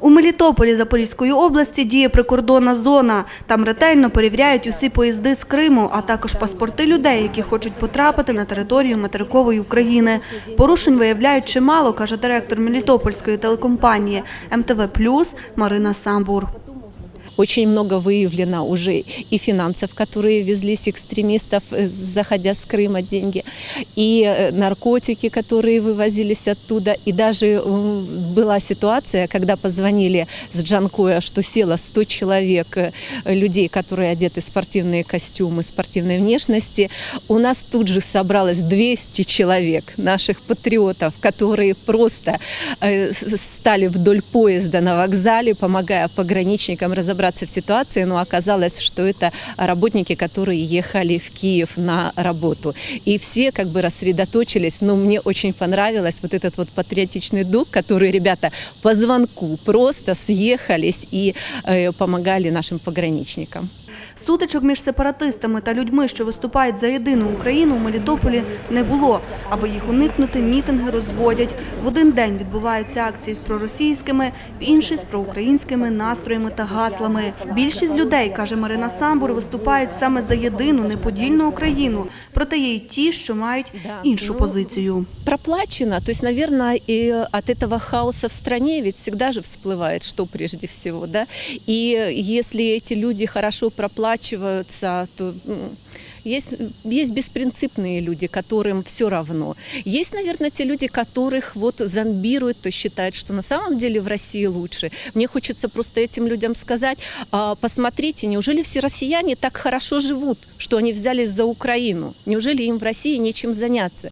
У Мелітополі Запорізької області діє прикордонна зона. Там ретельно перевіряють усі поїзди з Криму, а також паспорти людей, які хочуть потрапити на територію материкової України. Порушень виявляють чимало, каже директор Мелітопольської телекомпанії МТВ Плюс Марина Самбур. Очень много выявлено уже и финансов, которые везлись экстремистов, э, заходя с Крыма деньги, и э, наркотики, которые вывозились оттуда. И даже э, была ситуация, когда позвонили с Джанкоя, что село 100 человек, людей, которые одеты в спортивные костюмы, спортивной внешности. У нас тут же собралось 200 человек, наших патриотов, которые просто с- стали вдоль поезда на вокзале, помогая пограничникам разобраться в ситуации, но оказалось, что это работники, которые ехали в Киев на работу. И все как бы рассредоточились, но мне очень понравилось вот этот вот патриотичный дух, который ребята по звонку просто съехались и э, помогали нашим пограничникам. Сутичок між сепаратистами та людьми, що виступають за єдину Україну, у Мелітополі не було. Аби їх уникнути, мітинги розводять. В один день відбуваються акції з проросійськими, в інший з проукраїнськими настроями та гаслами. Більшість людей, каже Марина Самбур, виступають саме за єдину неподільну Україну. Проте є й ті, що мають Да, іншу ну, позицію. проплачено. То есть, наверное, и от этого хаоса в стране ведь всегда же всплывает, что прежде всего, да. И если эти люди хорошо проплачиваются, то есть, есть беспринципные люди, которым все равно. Есть, наверное, те люди, которых вот зомбируют, то считают, что на самом деле в России лучше. Мне хочется просто этим людям сказать, а, посмотрите, неужели все россияне так хорошо живут, что они взялись за Украину? Неужели им в России нечем заняться?